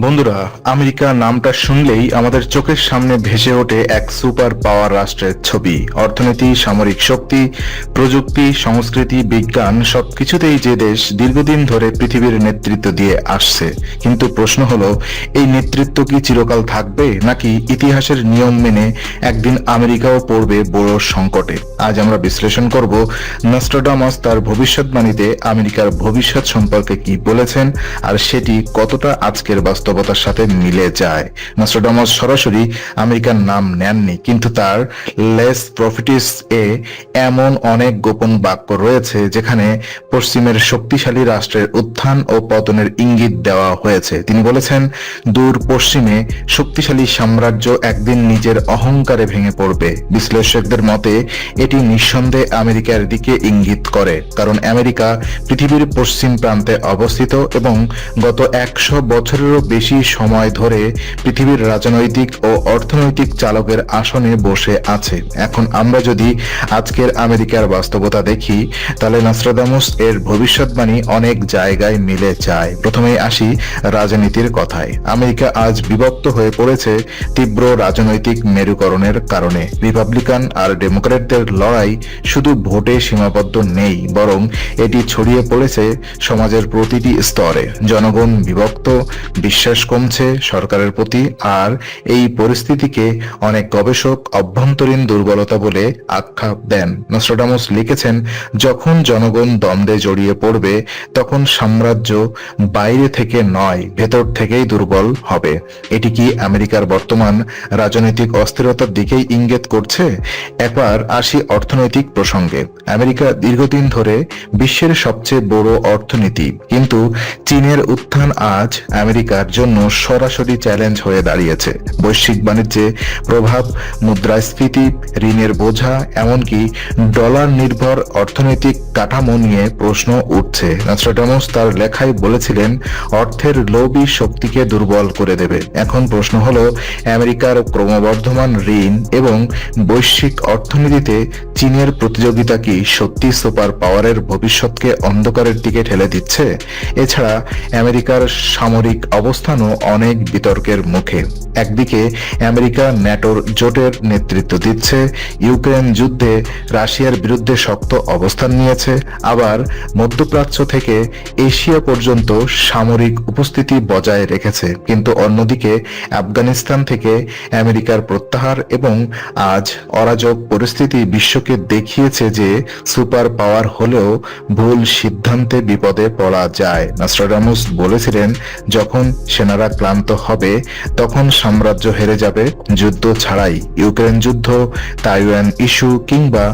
বন্ধুরা আমেরিকা নামটা শুনলেই আমাদের চোখের সামনে ভেসে ওঠে এক সুপার পাওয়ার রাষ্ট্রের ছবি। অর্থনীতি, সামরিক শক্তি, প্রযুক্তি, সংস্কৃতি, বিজ্ঞান, সবকিছুতেই যে দেশ দীর্ঘদিন ধরে পৃথিবীর নেতৃত্ব দিয়ে আসছে। কিন্তু প্রশ্ন হলো, এই নেতৃত্ব কি চিরকাল থাকবে নাকি ইতিহাসের নিয়ম মেনে একদিন আমেরিকাও পড়বে বড় সংকটে? আজ আমরা বিশ্লেষণ করব, নস্ট্রাডামাস তার ভবিষ্যৎবাণীতে আমেরিকার ভবিষ্যৎ সম্পর্কে কি বলেছেন আর সেটি কতটা আজকের বাস্তবতার সাথে মিলে যায়। নস্ট্রাডামাস সরাসরি আমেরিকার নাম নেননি, কিন্তু তার লেস প্রফিটিস এ এমন অনেক গোপন বাক্য রয়েছে, যেখানে পশ্চিমের শক্তিশালী রাষ্ট্রের উত্থান ও পতনের ইঙ্গিত দেওয়া হয়েছে। তিনি বলেছেন, দূর পশ্চিমে শক্তিশালী সাম্রাজ্য একদিন নিজের অহংকারে ভেঙে পড়বে। বিশ্লেষকদের মতে, এটি নিঃসন্দেহে আমেরিকার দিকে ইঙ্গিত করে, কারণ আমেরিকা পৃথিবীর পশ্চিম প্রান্তে অবস্থিত এবং গত একশো বছরেরও বেশি সময় ধরে পৃথিবীর রাজনৈতিক ও অর্থনৈতিক চালকের আসনে বসে আছে। এখন আমরা যদি আজকের আমেরিকার বাস্তবতা দেখি, তাহলে নাস্ট্রাদামুস এর ভবিষ্যৎবাণী অনেক জায়গায় মিলে যায়। প্রথমেই আসি রাজনীতির কথায়। আমেরিকা আজ বিভক্ত হয়ে পড়েছে তীব্র রাজনৈতিক মেরুকরণের কারণে। রিপাবলিকান আর ডেমোক্রেটদের লড়াই শুধু ভোটে সীমাবদ্ধ নেই, বরং এটি ছড়িয়ে পড়েছে সমাজের প্রতিটি স্তরে। জনগণ বিভক্ত বিশ্বাস কমছে সরকারের প্রতি আর এই পরিস্থিতিকে অনেক গবেষক অভ্যন্তরীণ দুর্বলতা বলে আখ্যা দেন। নস্ট্রাডামুস লিখেছেন, যখন জনগণ দ্বন্দ্বে জড়িয়ে পড়বে, তখন সাম্রাজ্য বাইরে থেকে নয়, ভেতর থেকেই দুর্বল হবে। এটি কি আমেরিকার বর্তমান রাজনৈতিক অস্থিরতার দিকেই ইঙ্গিত করছে? একবার আসি অর্থনৈতিক প্রসঙ্গে। আমেরিকা দীর্ঘদিন ধরে বিশ্বের সবচেয়ে বড় অর্থনীতি, কিন্তু চীনের উত্থান আজ আমেরিকার জন্য সরাসরি চ্যালেঞ্জ হয়ে দাঁড়িয়েছে। বৈশ্বিক বাণিজ্যে প্রভাব, মুদ্রাস্ফীতি, ঋণের বোঝা, এমনকি ডলার নির্ভর অর্থনৈতিক কাঠামো নিয়ে প্রশ্ন উঠছে। নাস্ট্রাডামস তার লেখায় বলেছিলেন, অর্থের লোভী শক্তিকে দুর্বল করে দেবে। এখন প্রশ্ন হলো, আমেরিকার ক্রমবর্ধমান ঋণ এবং বৈশ্বিক অর্থনীতিতে চীনের প্রতিযোগিতা কি সত্যি সুপার পাওয়ারের ভবিষ্যৎকে অন্ধকারের দিকে ঠেলে দিচ্ছে? এছাড়া আমেরিকার সামরিক অবস্থানও অনেক বিতর্কের মুখে। একদিকে আমেরিকা ন্যাটোর জোটের নেতৃত্ব দিচ্ছে, ইউক্রেন যুদ্ধে রাশিয়ার বিরুদ্ধে শক্ত অবস্থান নিয়েছে, আবার মধ্যপ্রাচ্য থেকে এশিয়া পর্যন্ত সামরিক উপস্থিতি বজায় রেখেছে। কিন্তু অন্যদিকে আফগানিস্তান থেকে আমেরিকার প্রত্যাহার এবং আজ অরাজক পরিস্থিতি বিশ্বকে দেখিয়েছে যে সুপার পাওয়ার হলেও ভুল সিদ্ধান্তে বিপদে পড়া যায়। নাস্ট্রাডামুস বলেছিলেন, যখন সেনারা ক্লান্ত হবে, তখন সাম্রাজ্য হেরে যাবে যুদ্ধ ছাড়াই। ইউক্রেন যুদ্ধ, তাইওয়ান ইস্যু কিংবা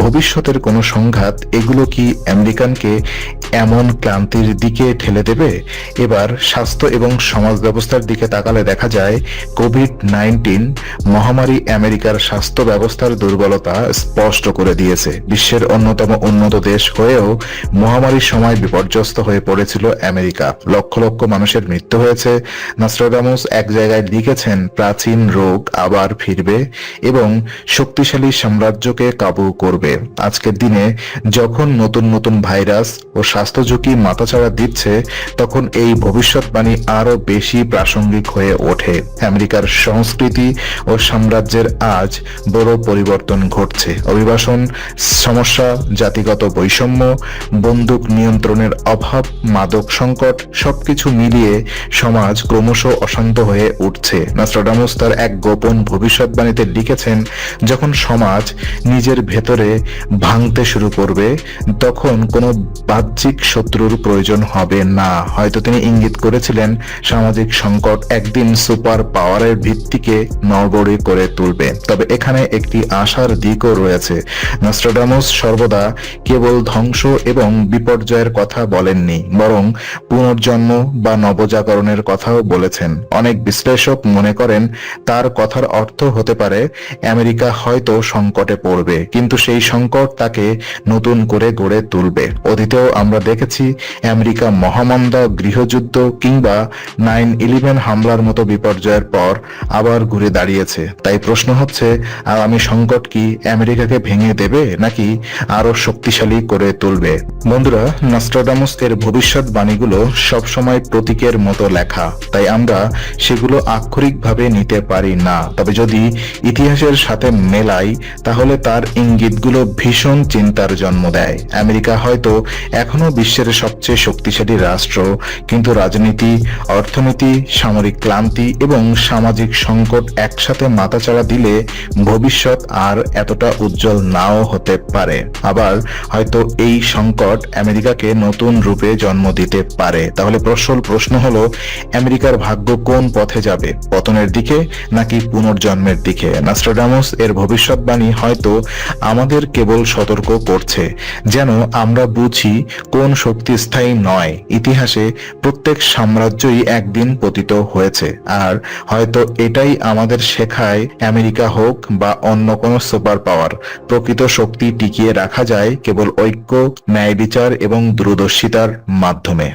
ভবিষ্যতের কোনো সংঘাত, এগুলো কি আমেরিকানকে এমন ক্লান্তির দিকে ঠেলে দেবে? এবার স্বাস্থ্য এবং সমাজ ব্যবস্থার দিকে তাকালে দেখা যায়, কোভিড নাইন্টিন মহামারী আমেরিকার স্বাস্থ্য ব্যবস্থার দুর্বলতা স্পষ্ট করে দিয়েছে। বিশ্বের অন্যতম উন্নত দেশ হয়েও মহামারীর সময় বিপর্যস্ত হয়ে পড়েছিল আমেরিকা। লক্ষ লক্ষ মানুষের মৃত্যু হয়েছে। নাস্ট্রাডামুস এক জায়গায় লিখেছেন, প্রাচীন রোগ আবার ফিরবে এবং শক্তিশালী সাম্রাজ্যকে কাবু করবে। আজকের দিনে যখন নতুন নতুন ভাইরাস ও স্বাস্থ্য ঝুঁকি মাথাচাড়া দিচ্ছে, তখন এই ভবিষ্যৎবাণী আরও বেশি প্রাসঙ্গিক হয়ে ওঠে। আমেরিকার সংস্কৃতি ও সাম্রাজ্যের আজ বড় পরিবর্তন ঘটছে। অভিবাসন, সমস্যা, জাতিগত বৈষম্য, বন্দুক নিয়ন্ত্রণের অভাব, মাদক সংকট, সবকিছু মিলিয়ে সমাজ ক্রমশ অশান্ত হয়ে উঠছে। নাস্ট্রাডামুস তার এক গোপন ভবিষ্যৎবাণীতে লিখেছেন, যখন সমাজ নিজের ভেতরে ভাঙতে শুরু করবে, তখন কোনো বাহ্যিক শত্রুর প্রয়োজন হবে না। হয়তো তিনি ইঙ্গিত করেছিলেন, সামাজিক সংকট একদিন সুপার পাওয়ারের ভিত্তিকে নড়বড়ে করে তুলবে। তবে এখানে একটি আশার দিকও রয়েছে। নাস্ট্রাডামুস সর্বদা কেবল ধ্বংস এবং বিপর্যয়ের কথা বলেননি, বরং পুনর্জন্ম বা নবজাগরণের কথাও বলেছেন। অনেক বিশ্লেষক মনে করেন, তার কথার অর্থ হতে পারে, আমেরিকা হয়তো সংকটে পড়বে, কিন্তু সেই সংকট তাকে নতুন করে গড়ে তুলবে। অতীতেও আমরা দেখেছি, আমেরিকা মহামন্দা গৃহযুদ্ধ কিংবা নাইন ইলেভেন হামলার মতো বিপর্যয়ের পর আবার ঘুরে দাঁড়িয়েছে। তাই প্রশ্ন হচ্ছে, আগামী সংকট কি আমেরিকাকে ভেঙে দেবে নাকি আরও শক্তিশালী করে তুলবে? বন্ধুরা নাস্ট্রাডামুস এর ভবিষ্যৎবাণীগুলো সবসময় প্রতীকের মতো লেখা। তাই আমরা সেগুলো আক্ষরিকভাবে নিতে পারি না। তবে যদি ইতিহাসের সাথে মেলাই, তাহলে তার ইঙ্গিতগুলো ভীষণ চিন্তার জন্ম দেয়। আমেরিকা হয়তো এখনও বিশ্বের সবচেয়ে শক্তিশালী রাষ্ট্র, কিন্তু রাজনীতি, অর্থনীতি, সামরিক ক্লান্তি এবং সামাজিক সংকট একসাথে মাথাচাড়া দিলে ভবিষ্যৎ আর এতটা উজ্জ্বল নাও হতে পারে। আবার হয়তো এই সংকট আমেরিকাকে নতুন রূপে জন্ম দিতে পারে। তাহলে প্রসল প্রশ্ন হলো, আমেরিকার ভাগ্য কোন পথে যাবে? পতনের দিকে নাকি পুনর্জন্মের দিকে? নাস্ট্রাডামুস এর ভবিষ্যৎবাণী হয়তো আমাদের কেবল সতর্ক করছে। যেন আমরা বুঝি কোন শক্তি স্থায়ী নয়। ইতিহাসে প্রত্যেক সাম্রাজ্যই একদিন পতিত হয়েছে। আর হয়তো এটাই আমাদের শেখায় আমেরিকা হোক বা অন্য কোনো সুপার পাওয়ার। প্রকৃত শক্তি টিকিয়ে রাখা যায় কেবল ঐক্য ন্যায় বিচার এবং দূরদর্শিতার মাধ্যমে।